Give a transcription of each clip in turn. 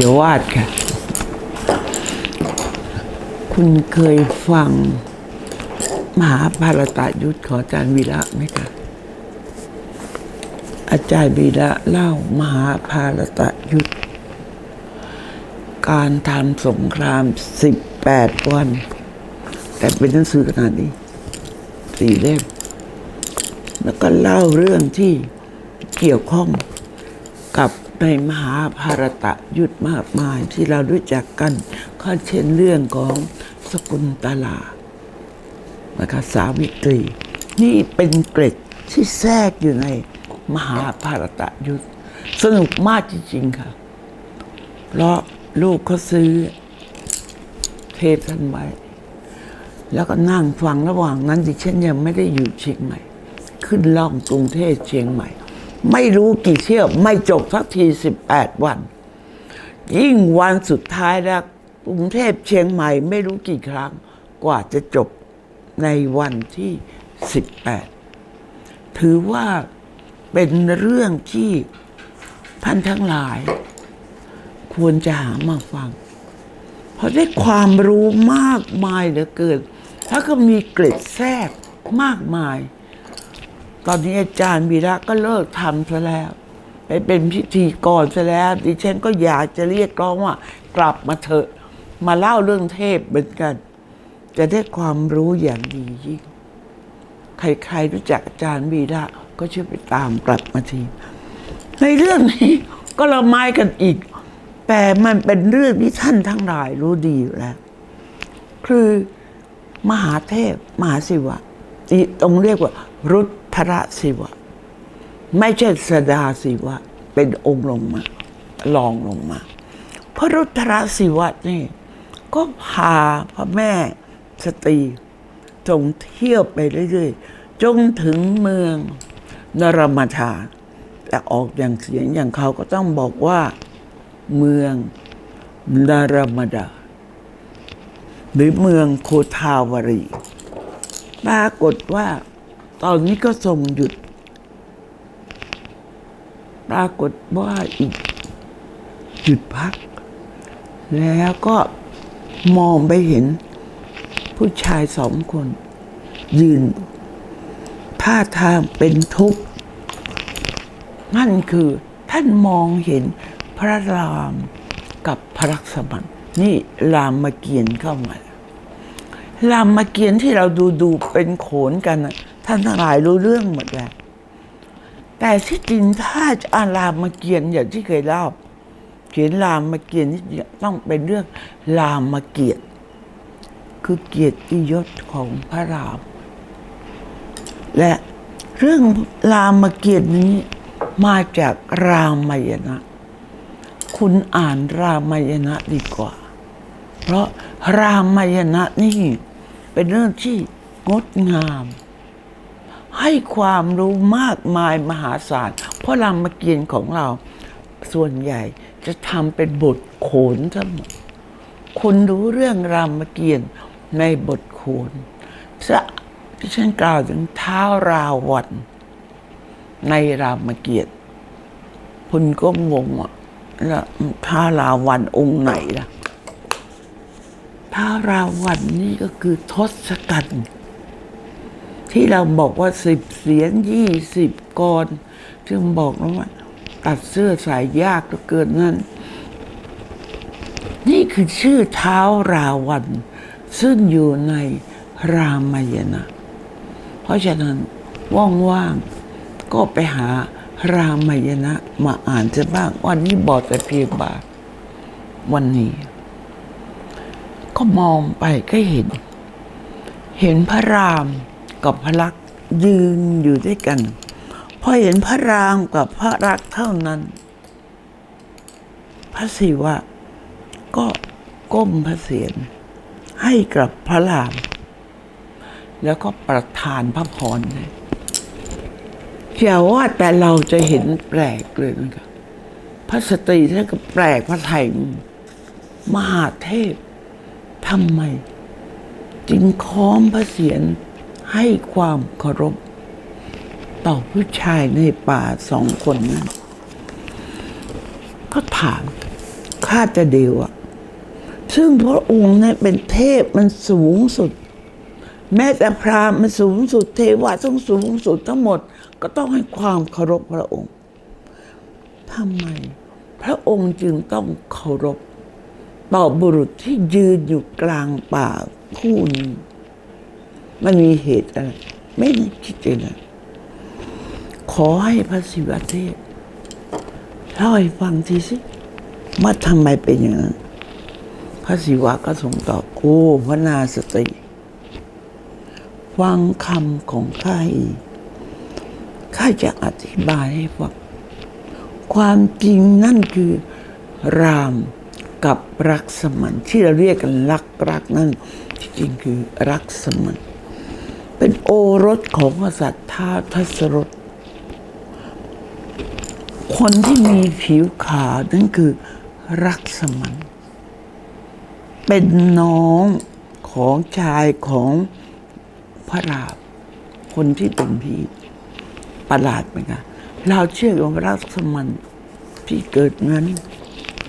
ญววาสค่ะ คุณเคยฟัง มหาภารตายุทธของอาจารย์วีระไหมคะอาจารย์วีระเล่ามหาภารตยุทธ การทำสงครามสิบแปดวัน แต่เป็นหนังสือขนาดนี้สี่เล่มแล้วก็เล่าเรื่องที่เกี่ยวข้องกับ ในมหาภารตะยุทธมากมายที่เรารู้จักกันก็เช่นเรื่องของสกุลตลานะคะสาวิตรี นี่เป็นเกร็ดที่แทรกอยู่ในมหาภารตะยุทธสนุกมากจริงๆค่ะ เพราะลูกเขาซื้อเทปท่านไว้ แล้วก็นั่งฟังระหว่างนั้นดิฉันยังไม่ได้อยู่เชียงใหม่ ขึ้นล่องกรุงเทพเชียงใหม่ ไม่รู้กี่เที่ยว ไม่จบสักทีสิบแปดวัน ยิ่งวันสุดท้ายแล้วกรุงเทพเชียงใหม่ไม่รู้กี่ครั้ง กว่าจะจบในวันที่สิบแปดถือว่าเป็นเรื่องที่ท่านทั้งหลาย ควรจะหามาฟัง เพราะได้ความรู้มากมายเหลือเกิน แล้วก็มีเกร็ดแทรกมากมาย ตอนนี้อาจารย์วีระก็เลิกทำซะแล้ว ไปเป็นพิธีกรซะแล้ว ดิฉันก็อยากจะเรียกร้องว่า กลับมาเถอะ มาเล่าเรื่องเทพเหมือนกัน จะได้ความรู้อย่างดียิ่ง ใครๆรู้จักอาจารย์วีระก็ช่วยไปตามกลับมาที ในเรื่องนี้ก็ละไม้กันอีก แต่มันเป็นเรื่องที่ท่านทั้งหลายรู้ดีอยู่แล้ว คือมหาเทพ มหาศิวะตีต้องเรียกว่ารุ ทระศิวะ ไม่ใช่สดาศิวะ เป็นองค์ลงมาลองลงมา พระรุทรศิวะนี่ก็พาพระแม่สตรีจงเที่ยวไปเรื่อยๆ จงถึงเมืองนรมธาแต่ออกอย่างเสียงอย่างเขาก็ต้องบอกว่า เมืองนารมดา หรือเมืองโคทาวรี ปรากฏว่า ตอนนี้ก็ทรงหยุด ปรากฏว่าอีก หยุดพัก แล้วก็มองไปเห็น ผู้ชายสองคน ยืนท่าทางเป็นทุกข์ นั่นคือท่านมองเห็นพระรามกับพระลักษมณนี่รามเกียรติเข้ามา รามเกียรติที่เราดูดูเป็นโขนกันนะ ท่านทั้งหลายรู้เรื่องหมดแล้ว แต่ที่จริงถ้าจะอารามเกียรติ์อย่างที่เคยเล่าเขียนรามเกียรติ์ต้องเป็นเรื่องรามเกียรติ์คือเกียรติยศของพระราม และเรื่องรามเกียรตินี้มาจากรามายณะคุณอ่านรามายณะดีกว่า เพราะรามายณะนี่เป็นเรื่องที่งดงาม ให้ความรู้มากมายมหาศาล เพราะรามเกียรติของเราส่วนใหญ่จะทำเป็นบทโขนทั้งหมดคุณรู้เรื่องรามเกียรติในบทโขนจะที่ฉันกล่าวถึงเท้าราวันในรามเกียรติคุณก็งงอะแล้วท้าราวันองค์ไหนล่ะท้าราวันนี่ก็คือทศกัณฐ์ ที่เราบอกว่าสิบเสียนยี่สิบกรซึ่งบอกแล้วว่าตัดเสื้อสายยากเหลือเกินนั่น นี่คือชื่อเท้าราวัน ซึ่งอยู่ในรามายณะเพราะฉะนั้นว่างๆก็ไปหารามายณะมาอ่านจะบ้างวันนี้บอกแต่เพียงบาทวันนี้ ก็มองไปก็เห็น เห็นพระราม กับพระลักษณ์ยืนอยู่ด้วยกันพอเห็นพระรามกับพระลักษ์เท่านั้น พระศิวะ ก็ก้มพระเศียรให้กับพระราม แล้วก็ประทานพระพรให้อย่าว่าแต่เราจะเห็นแปลกเลยนะครับพระสตรีท่านก็แปลกพระไทยมหาเทพทำไม จึงค้อมพระเศียร ให้ความเคารพ ต่อผู้ชายในป่าสองคนนั้น ก็ถามข้าจะเดียวอะซึ่งพระองค์เนี่ยเป็นเทพมันสูงสุด แม้แต่พราหมณ์มันสูงสุด เทวะต้องสูงสุดทั้งหมด ก็ต้องให้ความเคารพพระองค์ทำไม พระองค์จึงต้องเคารพต่อบุรุษที่ยืนอยู่กลางป่าผู้นี้ มันมีเหตุอะไร ไม่ได้คิดเลยขอให้พระศิวเทพเล่าให้ฟังทีสิว่าทำไมเป็นอย่างนั้น พระศิวะก็ทรงตอบโอ้พระนาสติ ฟังคำของข้าให้ข้าจะอธิบายให้ฟังความจริงนั่นคือรามกับรักสมันที่เราเรียกกันรักรักนั่นที่จริงคือรักสมัน อรสของกษัตริย์ท้าทัศรถคนที่มีผิวขาวนั่นคือรักสมัน เป็นน้องของชายของพระราบคนที่เป็นพี่ประหลาดไหมคะเราเชื่อว่ารักสมันที่เกิดนั้น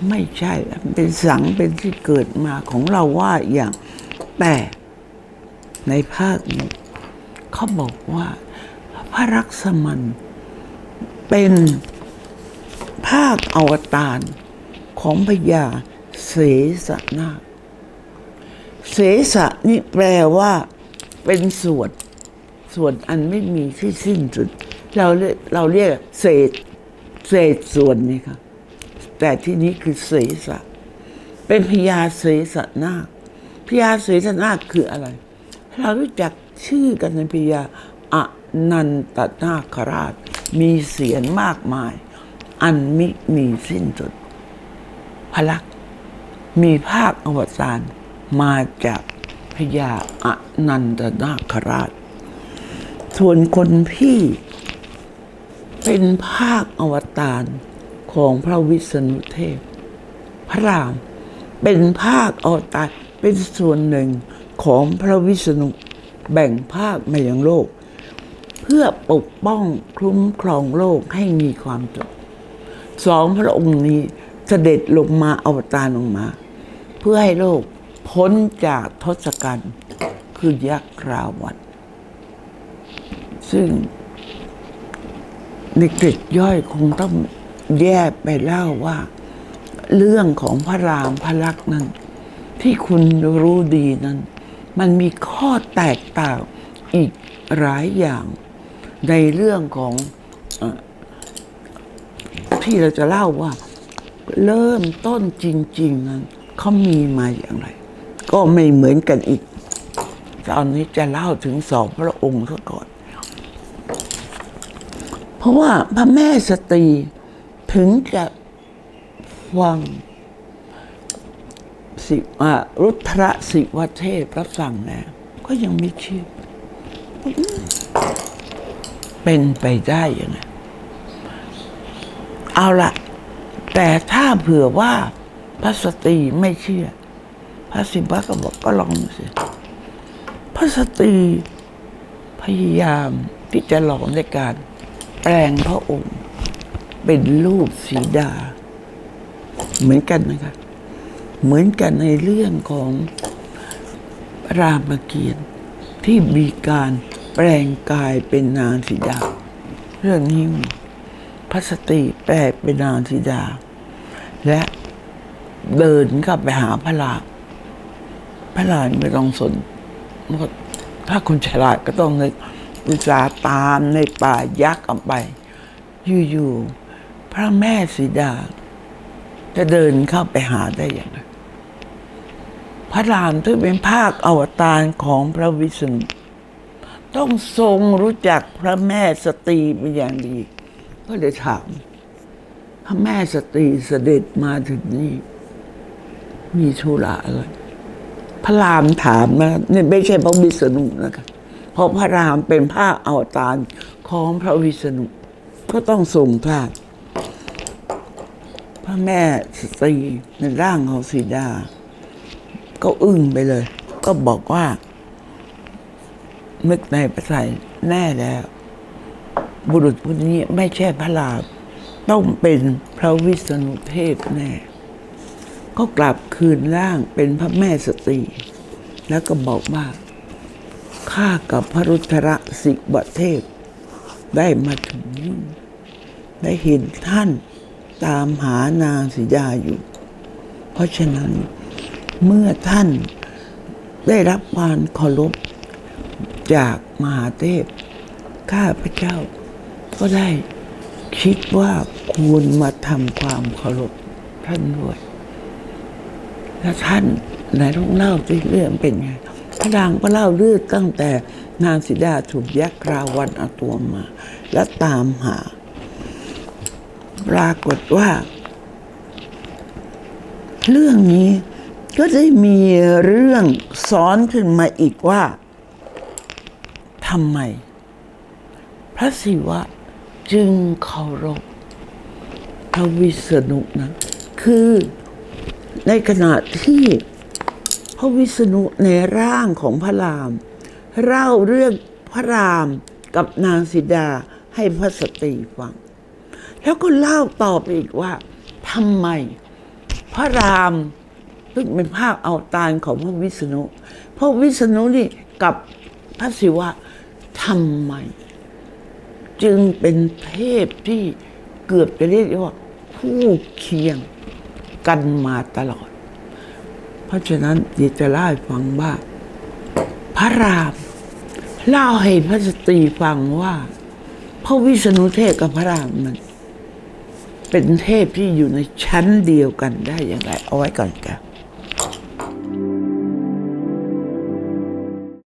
ไม่ใช่เป็นสังเป็นที่เกิดมาของเราว่าอย่างแต่ในภาคนี้ เขาบอกว่าพระรักษมันเป็นภาคอวตารของพญาเสสนาเสสะนี่แปลว่าเป็นส่วนส่วนอันไม่มีที่สิ้นสุด เราเรียกเราเรียกเศษ เศษส่วนนี่ค่ะแต่ที่นี้คือเสสะ เป็นพญาเสสนาพญาเสสนาคืออะไร เรารู้จัก ชื่อกันในพญาอนันตนาคราช มีเสียงมากมาย อันมิมีสิ้นสุด พลัก มีภาคอวตารมาจากพญาอนันตนาคราช ส่วนคนพี่ เป็นภาคอวตารของพระวิษณุเทพ พระรามเป็นภาคอวตารเป็นส่วนหนึ่งของพระวิษณุ แบ่งภาคมาอย่างโลก เพื่อปกป้องคุ้มครองโลกให้มีความสุขสองพระองค์นี้เสด็จลงมาอวตารลงมา เพื่อให้โลกพ้นจากทศกัณฐ์คือยักษ์ราวันซึ่งในกร็ดย่อยคงต้องแยกไปเล่าว่า เรื่องของพระรามพระลักษณ์นั้น ที่คุณรู้ดีนั้น มันมีข้อแตกต่างอีกหลายอย่างในเรื่องของอที่เราจะเล่าว่า เริ่มต้นจริง ๆ นั้นเขามีมาอย่างไร ก็ไม่เหมือนกันอีก ตอนนี้จะเล่าถึงสองพระองค์ซะก่อน เพราะว่าพระแม่สตรีถึงจะฟัง สิอ่ารุทระสิวเทพรับสั่งแล้วก็ยังไม่เชื่อเป็นไปได้ยังไงเอาละแต่ถ้าเผื่อว่าพระสตรีไม่เชื่อ พระสิบะก็บอกก็ลองสิพระสตรีพยายามที่จะหลอกในการแปลงพระองค์ เป็นรูปสีดา เหมือนกันนะคะ เหมือนกันในเรื่องของรามเกียรติ์ที่มีการแปลงกายเป็นนางสีดา เรื่องนี้พระสตรีแปลงเป็นนางสีดา และเดินเข้าไปหาพระราพระรามไม่ต้องสนเพราะถ้าคนฉลาดก็ต้องนึกอุตสาตามในป่ายักษ์ออกไป อยู่ๆพระแม่สีดา จะเดินเข้าไปหาได้อย่างไร พระรามที่เป็นภาคอวตารของพระวิษณุต้องทรงรู้จักพระแม่สตรีเป็นอย่างดี ก็เลยถามพระแม่สตรีเสด็จมาถึงนี่ มีธุระอะไรพระรามถามนะนี่ไม่ใช่พระวิษณุนะคะเพราะพระรามเป็นภาคอวตารของพระวิษณุก็ต้องทรงทราบพระแม่สตรีในร่างของสีดา ก็อึ้งไปเลย ก็บอกว่า นึกในประทัยแน่แล้ว บุรุษผู้นี้ไม่ใช่พระรามต้องเป็นพระวิษณุเทพแน่ ก็กลับคืนร่างเป็นพระแม่สตรีแล้วก็บอกว่าข้ากับพระรุทระสิบเทพ ได้มาถึงนี่ได้เห็นท่านตามหานางสิยาอยู่ เพราะฉะนั้น เมื่อท่านได้รับความเคารพจากมหาเทพ ข้าพเจ้า ก็ได้คิดว่าควรมาทำความเคารพท่านด้วย แล้วท่านไหนต้องเล่าสิเรื่องเป็นไงพระดังก็เล่าเรื่องตั้งแต่นางสิดาถูกยักษ์ราวันเอาตัวมา และตามหา ปรากฏว่า เรื่องนี้ ก็ได้มีเรื่องซ้อนขึ้นมาอีกว่าทำไม พระศิวะจึงเคารพพระวิษณุนะ คือในขณะที่พระวิษณุในร่างของพระราม เล่าเรื่องพระรามกับนางสิดาให้พระสตรีฟัง แล้วก็เล่าต่อไปอีกว่าทำไม พระราม ซึ่งเป็นภาคเอาตารของพระวิษณุพระวิษณุนี่กับพระศิวะทำไม จึงเป็นเทพที่เกือบจะเรียกว่าคู่เคียงกันมาตลอด เพราะฉะนั้นเดี๋ยวจะเล่าให้ฟังว่า พระรามเล่าให้พระสตรีฟังว่า พระวิษณุเทพกับพระรามมันเป็นเทพที่อยู่ในชั้นเดียวกันได้อย่างไร เอาไว้ก่อนกัน